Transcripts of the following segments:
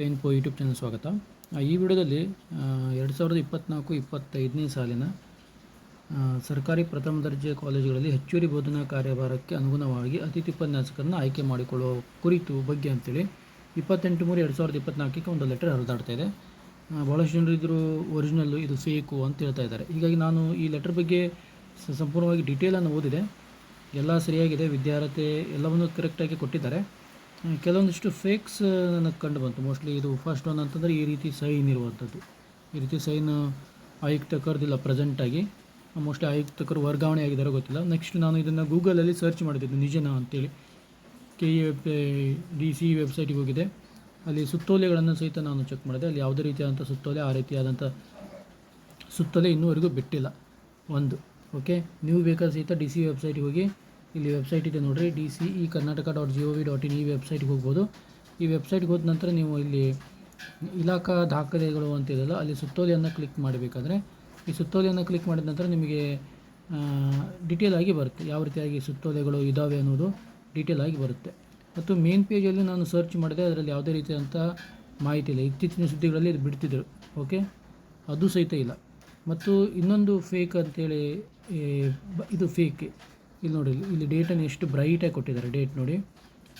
Pain ಪೋ YouTube channel ಸ್ವಾಗತ. ಈ ವಿಡಿಯೋದಲ್ಲಿ ಎರಡು ಸಾವಿರದ ಇಪ್ಪತ್ತ್ನಾಲ್ಕು ಇಪ್ಪತ್ತೈದನೇ ಸಾಲಿನ ಸರ್ಕಾರಿ ಪ್ರಥಮ ದರ್ಜೆ ಕಾಲೇಜುಗಳಲ್ಲಿ ಹೆಚ್ಚುವರಿ ಬೋಧನಾ ಕಾರ್ಯಭಾರಕ್ಕೆ ಅನುಗುಣವಾಗಿ ಅತಿಥಿ ಉಪನ್ಯಾಸಕರನ್ನು ಆಯ್ಕೆ ಮಾಡಿಕೊಳ್ಳುವ ಕುರಿತು ಬಗ್ಗೆ ಅಂತೇಳಿ, ಇಪ್ಪತ್ತೆಂಟು ಮೂರು ಎರಡು ಸಾವಿರದ ಇಪ್ಪತ್ತ್ನಾಲ್ಕಕ್ಕೆ ಒಂದು ಲೆಟರ್ ಹರಿದಾಡ್ತಾ ಇದೆ. ಭಾಳಷ್ಟು ಜನರು ಇದ್ರು ಒರಿಜಿನಲ್ಲು ಇದು ಫೇಕು ಅಂತ ಹೇಳ್ತಾ ಇದ್ದಾರೆ. ಹೀಗಾಗಿ ನಾನು ಈ ಲೆಟರ್ ಬಗ್ಗೆ ಸಂಪೂರ್ಣವಾಗಿ ಡೀಟೇಲನ್ನು ಓದಿದೆ. ಎಲ್ಲ ಸರಿಯಾಗಿದೆ, ವಿದ್ಯಾರ್ಹತೆ ಎಲ್ಲವನ್ನು ಕರೆಕ್ಟಾಗಿ ಕೊಟ್ಟಿದ್ದಾರೆ. ಕೆಲವೊಂದಿಷ್ಟು ಫೇಕ್ಸ್ ನನಗೆ ಕಂಡು ಬಂತು. ಮೋಸ್ಟ್ಲಿ ಇದು ಫಸ್ಟ್ ಒನ್ ಅಂತಂದರೆ ಈ ರೀತಿ ಸೈನ್ ಇರುವಂಥದ್ದು. ಈ ರೀತಿ ಸೈನ್ ಆಯುಕ್ತಕರದಿಲ್ಲ ಪ್ರೆಸೆಂಟಾಗಿ ಮೋಸ್ಟ್ಲಿ ಆಯುಕ್ತಕರು ವರ್ಗಾವಣೆ ಆಗಿದ್ದಾರೆ ಗೊತ್ತಿಲ್ಲ. ನೆಕ್ಸ್ಟ್ ನಾನು ಇದನ್ನು ಗೂಗಲಲ್ಲಿ ಸರ್ಚ್ ಮಾಡಿದ್ದು ನಿಜನಾ ಅಂತೇಳಿ. ಕೆ ಇ ಡಿ ಸಿ ವೆಬ್ಸೈಟಿಗೆ ಹೋಗಿದೆ ಅಲ್ಲಿ ಸುತ್ತೋಲೆಗಳನ್ನು ಸಹಿತ ನಾನು ಚೆಕ್ ಮಾಡಿದೆ. ಅಲ್ಲಿ ಯಾವುದೇ ರೀತಿಯಾದಂಥ ಸುತ್ತೋಲೆ, ಆ ರೀತಿಯಾದಂಥ ಸುತ್ತೋಲೆ ಇನ್ನೂವರೆಗೂ ಬಿಟ್ಟಿಲ್ಲ. ಒಂದು ಓಕೆ ನೀವು ಬೇಕಾದ ಸಹಿತ ಡಿ ಸಿ ವೆಬ್ಸೈಟಿಗೆ ಹೋಗಿ ಇಲ್ಲಿ ವೆಬ್ಸೈಟ್ ಇದೆ ನೋಡಿರಿ D C E Karnataka dot G O V dot in ಈ ವೆಬ್ಸೈಟ್ಗೆ ಹೋಗ್ಬೋದು. ಈ ವೆಬ್ಸೈಟ್ಗೆ ಹೋದ ನಂತರ ನೀವು ಇಲ್ಲಿ ಇಲಾಖಾ ದಾಖಲೆಗಳು ಅಂತಿದೆಯಲ್ಲ ಅಲ್ಲಿ ಸುತ್ತೋಲೆಯನ್ನು ಕ್ಲಿಕ್ ಮಾಡಬೇಕಾದ್ರೆ, ಈ ಸುತ್ತೋಲೆಯನ್ನು ಕ್ಲಿಕ್ ಮಾಡಿದ ನಂತರ ನಿಮಗೆ ಡಿಟೇಲ್ ಆಗಿ ಬರುತ್ತೆ. ಯಾವ ರೀತಿಯಾಗಿ ಸುತ್ತೋಲೆಗಳು ಇದ್ದಾವೆ ಅನ್ನೋದು ಡೀಟೇಲ್ ಆಗಿ ಬರುತ್ತೆ. ಮತ್ತು ಮೇನ್ ಪೇಜಲ್ಲಿ ನಾನು ಸರ್ಚ್ ಮಾಡಿದೆ, ಅದರಲ್ಲಿ ಯಾವುದೇ ರೀತಿಯಾದಂಥ ಮಾಹಿತಿ ಇಲ್ಲ. ಇತ್ತೀಚಿನ ಸುದ್ದಿಗಳಲ್ಲಿ ಇದು ಬಿಡ್ತಿದ್ರು ಓಕೆ ಅದು ಸಹಿತ ಇಲ್ಲ. ಮತ್ತು ಇನ್ನೊಂದು ಫೇಕ್ ಅಂತೇಳಿ ಇದು ಫೇಕ್ ಇಲ್ಲಿ ನೋಡಿ, ಇಲ್ಲಿ- ಡೇಟನ್ನು ಎಷ್ಟು ಬ್ರೈಟಾಗಿ ಕೊಟ್ಟಿದ್ದಾರೆ ಡೇಟ್ ನೋಡಿ.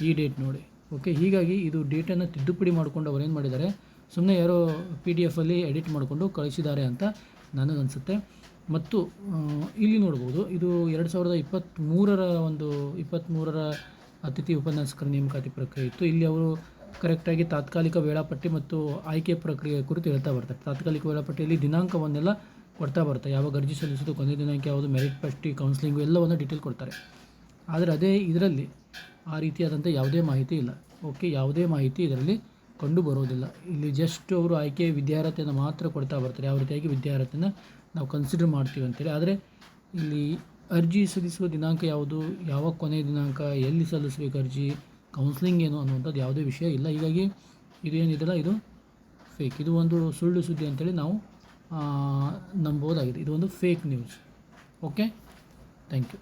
ಈ ಡೇಟ್ ನೋಡಿ. ಓಕೆ ಹೀಗಾಗಿ ಇದು ಡೇಟನ್ನು ತಿದ್ದುಪಡಿ ಮಾಡಿಕೊಂಡು ಅವ್ರು ಏನು ಮಾಡಿದ್ದಾರೆ? ಸುಮ್ಮನೆ ಯಾರೋ ಪಿ ಡಿ ಎಫಲ್ಲಿ ಎಡಿಟ್ ಮಾಡಿಕೊಂಡು ಕಳಿಸಿದ್ದಾರೆ ಅಂತ ನನಗನ್ಸುತ್ತೆ. ಮತ್ತು ಇಲ್ಲಿ ನೋಡ್ಬೋದು, ಇದು ಎರಡು ಸಾವಿರದ ಇಪ್ಪತ್ತ್ಮೂರರ ಒಂದು ಇಪ್ಪತ್ತ್ಮೂರರ ಅತಿಥಿ ಉಪನ್ಯಾಸಕರ ನೇಮಕಾತಿ ಪ್ರಕ್ರಿಯೆ ಇತ್ತು. ಇಲ್ಲಿ ಅವರು ಕರೆಕ್ಟಾಗಿ ತಾತ್ಕಾಲಿಕ ವೇಳಾಪಟ್ಟಿ ಮತ್ತು ಆಯ್ಕೆ ಪ್ರಕ್ರಿಯೆ ಕುರಿತು ಹೇಳ್ತಾ ಬರ್ತಾರೆ. ತಾತ್ಕಾಲಿಕ ವೇಳಾಪಟ್ಟಿಯಲ್ಲಿ ದಿನಾಂಕವನ್ನೆಲ್ಲ ಕೊಡ್ತಾ ಬರ್ತಾರೆ ಯಾವಾಗ ಅರ್ಜಿ ಸಲ್ಲಿಸೋದು, ಕೊನೆ ದಿನಾಂಕ ಯಾವುದು ಮೆರಿಟ್ ಪಟ್ಟಿ ಕೌನ್ಸಿಲಿಂಗು ಎಲ್ಲವನ್ನು ಡೀಟೇಲ್ ಕೊಡ್ತಾರೆ. ಆದರೆ ಅದೇ ಇದರಲ್ಲಿ ಆ ರೀತಿಯಾದಂಥ ಯಾವುದೇ ಮಾಹಿತಿ ಇಲ್ಲ. ಓಕೆ ಯಾವುದೇ ಮಾಹಿತಿ ಇದರಲ್ಲಿ ಕಂಡು ಬರೋದಿಲ್ಲ. ಇಲ್ಲಿ ಜಸ್ಟ್ ಅವರು ಆಯ್ಕೆ, ವಿದ್ಯಾರ್ಹತೆಯನ್ನು ಮಾತ್ರ ಕೊಡ್ತಾ ಬರ್ತಾರೆ. ಯಾವ ರೀತಿಯಾಗಿ ವಿದ್ಯಾರ್ಹತೆಯನ್ನು ನಾವು ಕನ್ಸಿಡರ್ ಮಾಡ್ತೀವಿ ಅಂತೇಳಿ. ಆದರೆ ಇಲ್ಲಿ ಅರ್ಜಿ ಸಲ್ಲಿಸುವ ದಿನಾಂಕ ಯಾವುದು ಯಾವಾಗ ಕೊನೆಯ ದಿನಾಂಕ, ಎಲ್ಲಿ ಸಲ್ಲಿಸಬೇಕು ಅರ್ಜಿ ಕೌನ್ಸಿಲಿಂಗ್ ಏನು ಅನ್ನುವಂಥದ್ದು ಯಾವುದೇ ವಿಷಯ ಇಲ್ಲ. ಹೀಗಾಗಿ ಇದು ಏನಿದೆಯಲ್ಲ, ಇದು ಫೇಕ್ ಇದು ಒಂದು ಸುಳ್ಳು ಸುದ್ದಿ ಅಂತೇಳಿ ನಾವು ನಂಬೋದಾಗಿದೆ. ಒಂದು fake news okay thank you